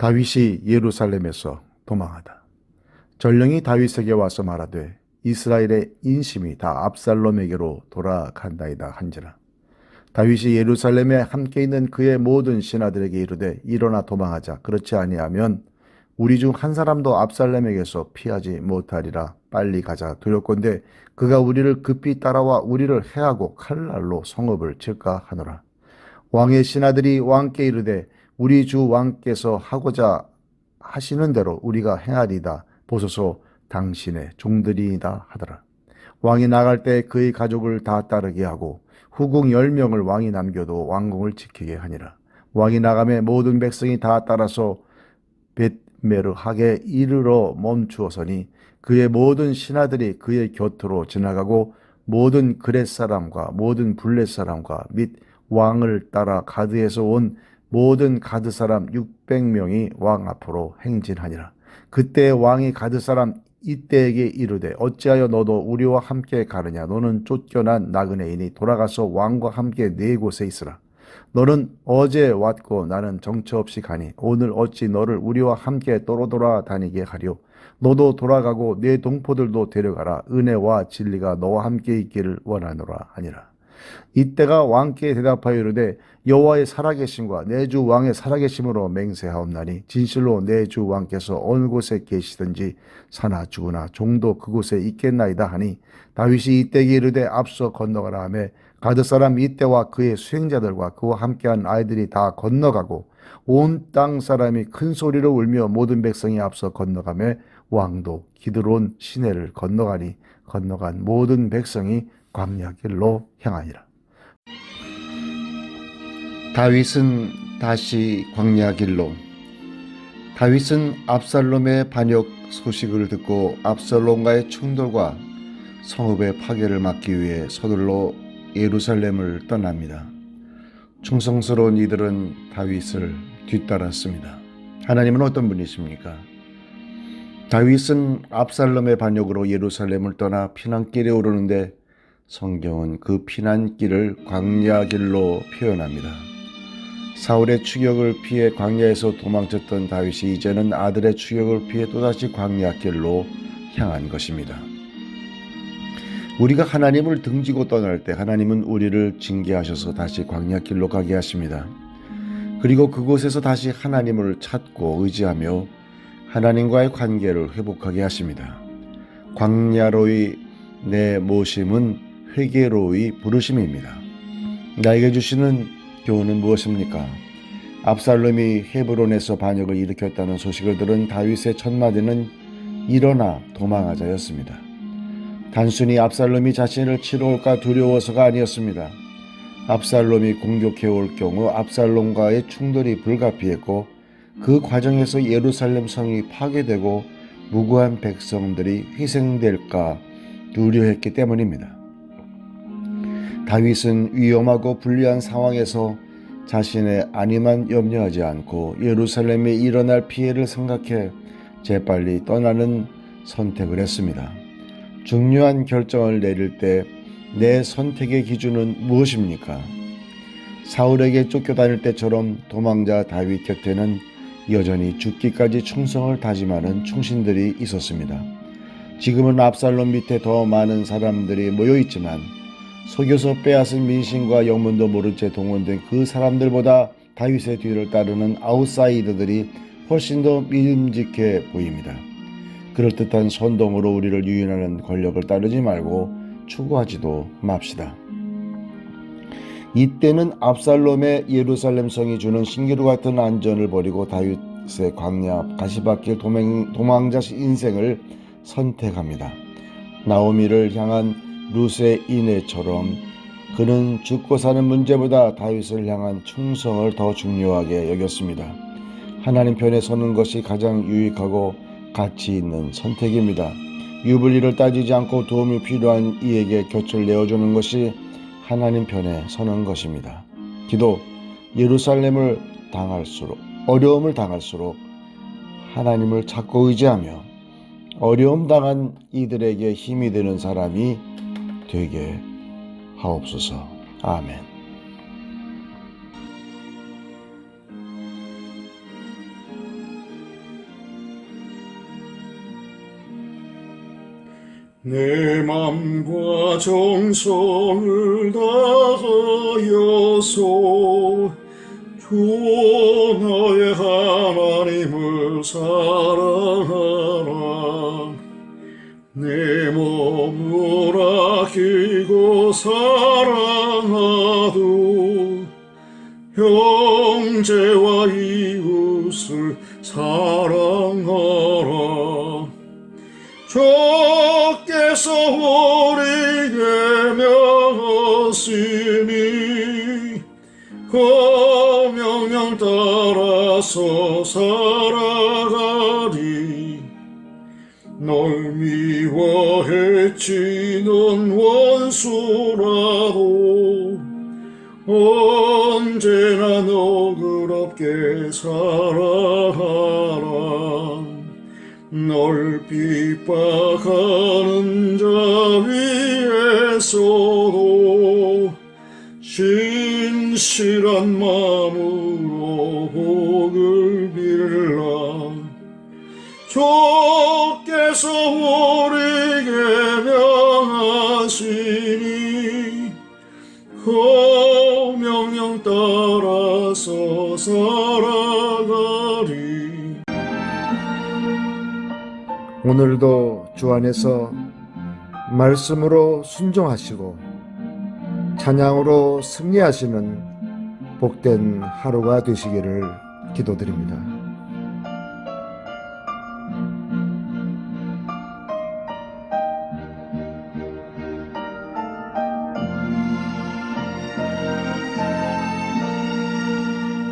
다윗이 예루살렘에서 도망하다. 전령이 다윗에게 와서 말하되 이스라엘의 인심이 다 압살롬에게로 돌아간다이다 한지라. 다윗이 예루살렘에 함께 있는 그의 모든 신하들에게 이르되 일어나 도망하자. 그렇지 아니하면 우리 중 한 사람도 압살롬에게서 피하지 못하리라. 빨리 가자. 두렵건대 그가 우리를 급히 따라와 우리를 해하고 칼날로 성읍을 칠까 하노라. 왕의 신하들이 왕께 이르되 우리 주 왕께서 하고자 하시는 대로 우리가 행하리다. 보소서 당신의 종들이다 하더라. 왕이 나갈 때 그의 가족을 다 따르게 하고 후궁 열 명을 왕이 남겨도 왕궁을 지키게 하니라. 왕이 나감에 모든 백성이 다 따라서 벳메르하게 이르러 멈추어서니 그의 모든 신하들이 그의 곁으로 지나가고 모든 그렛 사람과 모든 블렛 사람과 및 왕을 따라 가드에서 온 모든 가드 사람 600명이 왕 앞으로 행진하니라. 그때 왕이 가드 사람 이때에게 이르되 어찌하여 너도 우리와 함께 가느냐? 너는 쫓겨난 나그네이니 돌아가서 왕과 함께 네 곳에 있으라. 너는 어제 왔고 나는 정처 없이 가니 오늘 어찌 너를 우리와 함께 또로돌아 다니게 하려 너도 돌아가고 네 동포들도 데려가라. 은혜와 진리가 너와 함께 있기를 원하노라 하니라 이때가 왕께 대답하여 이르되 여호와의 살아계심과 내 주 왕의 살아계심으로 맹세하옵나니 진실로 내 주 왕께서 어느 곳에 계시든지 사나 죽으나 종도 그곳에 있겠나이다 하니 다윗이 이때에 이르되 앞서 건너가라 하며 가드 사람 이때와 그의 수행자들과 그와 함께한 아이들이 다 건너가고 온 땅 사람이 큰 소리로 울며 모든 백성이 앞서 건너가며 왕도 기드론 시내를 건너가니 건너간 모든 백성이 광야 길로 향하니라. 다윗은 다시 광야 길로 다윗은 압살롬의 반역 소식을 듣고 압살롬과의 충돌과 성읍의 파괴를 막기 위해 서둘러 예루살렘을 떠납니다. 충성스러운 이들은 다윗을 뒤따랐습니다. 하나님은 어떤 분이십니까? 다윗은 압살롬의 반역으로 예루살렘을 떠나 피난길에 오르는데 성경은 그 피난길을 광야길로 표현합니다. 사울의 추격을 피해 광야에서 도망쳤던 다윗이 이제는 아들의 추격을 피해 또다시 광야길로 향한 것입니다. 우리가 하나님을 등지고 떠날 때 하나님은 우리를 징계하셔서 다시 광야길로 가게 하십니다. 그리고 그곳에서 다시 하나님을 찾고 의지하며 하나님과의 관계를 회복하게 하십니다. 광야로의 내 모심은 회개로의 부르심입니다. 나에게 주시는 교훈은 무엇입니까? 압살롬이 헤브론에서 반역을 일으켰다는 소식을 들은 다윗의 첫 마디는 일어나 도망하자였습니다. 단순히 압살롬이 자신을 치러올까 두려워서가 아니었습니다. 압살롬이 공격해 올 경우 압살롬과의 충돌이 불가피했고 그 과정에서 예루살렘 성이 파괴되고 무고한 백성들이 희생될까 두려했기 때문입니다. 다윗은 위험하고 불리한 상황에서 자신의 안위만 염려하지 않고 예루살렘에 일어날 피해를 생각해 재빨리 떠나는 선택을 했습니다. 중요한 결정을 내릴 때 내 선택의 기준은 무엇입니까? 사울에게 쫓겨다닐 때처럼 도망자 다윗 곁에는 여전히 죽기까지 충성을 다짐하는 충신들이 있었습니다. 지금은 압살롬 밑에 더 많은 사람들이 모여 있지만 속여서 빼앗은 민심과 영문도 모른 채 동원된 그 사람들보다 다윗의 뒤를 따르는 아웃사이더들이 훨씬 더 믿음직해 보입니다. 그럴듯한 선동으로 우리를 유인하는 권력을 따르지 말고 추구하지도 맙시다. 이때는 압살롬의 예루살렘 성이 주는 신기루 같은 안전을 버리고 다윗의 광야 가시밭길 도망, 도망자 인생을 선택합니다. 나오미를 향한 루세 이네처럼 그는 죽고 사는 문제보다 다윗을 향한 충성을 더 중요하게 여겼습니다. 하나님 편에 서는 것이 가장 유익하고 가치 있는 선택입니다. 유불리를 따지지 않고 도움이 필요한 이에게 곁을 내어주는 것이 하나님 편에 서는 것입니다. 기도 예루살렘을 당할수록 어려움을 당할수록 하나님을 찾고 의지하며 어려움 당한 이들에게 힘이 되는 사람이 되게 하옵소서. 아멘. 내 맘과 정성을 다하여서 주 너의 하나님을 사랑하라 내 몸을 아끼고 사랑하도 형제와 이웃을 사랑하라. 주께서 우리에게 명하시니 그 명령 따라서 살아 해치는 원수라도 언제나 너그럽게 살아가라. 널 핍박하는 자 위에서도 진실한 마음으로 복을 빌라. 주께서 오늘도 주 안에서 말씀으로 순종하시고 찬양으로 승리하시는 복된 하루가 되시기를 기도드립니다.